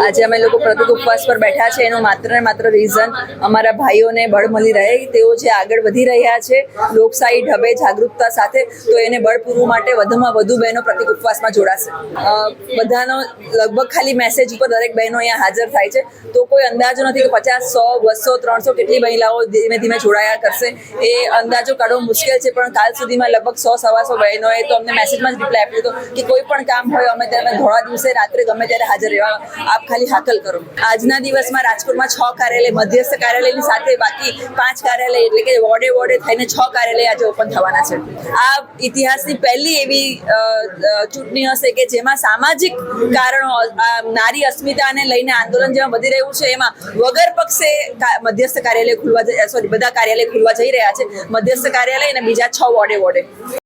આજે અમે લોકો પ્રતિક ઉપવાસ પર બેઠા છે, એનું માત્ર ને માત્ર રીઝન અમારા ભાઈઓને બળ મળી રહે, તેઓ જે આગળ વધી રહ્યા છે, લોકશાહી ઢબે જાગૃતતા સાથે, તો એને બળ પૂરવું માટે વધુમાં વધુ બહેનો પ્રતિક ઉપવાસમાં જોડાશે. બધાનો લગભગ ખાલી મેસેજ ઉપર દરેક બહેનો અહીંયા હાજર થાય છે. તો કોઈ અંદાજો નથી કે પચાસ, સો, બસો, ત્રણસો કેટલી મહિલાઓ ધીમે ધીમે જોડાયા કરશે. એ અંદાજો કાઢવો મુશ્કેલ છે, પણ કાલ સુધીમાં લગભગ સો સવા સો બહેનોએ તો અમને મેસેજમાં જ રિપ્લાય આપ્યો હતો કે કોઈ પણ કામ હોય, અમે ત્યારે ધોળા દિવસે રાત્રે ગમે ત્યારે હાજર રહેવા આપ ખાલી હાકલ કરો. આજના દિવસમાં રાજકોટમાં છ કાર્યાલય, મધ્યસ્થ કાર્યાલયની સાથે બાકી પાંચ કાર્યાલય એટલે કે વોર્ડે વોર્ડે થઈને છ કાર્યાલય આજે ઓપન થવાના છે. આ ઇતિહાસની પહેલી એવી ચૂંટણી હશે કે જેમાં સામાજિક કારણો નારી અસ્મિતાને લઈને આંદોલન જેમાં વધી રહ્યું છે, એમાં વગર પક્ષે મધ્યસ્થ કાર્યાલય ખુલવા સોરી બધા કાર્યાલય ખુલવા જઈ રહ્યા છે. મધ્યસ્થ કાર્યાલય અને બીજા છ વોર્ડે વોર્ડે.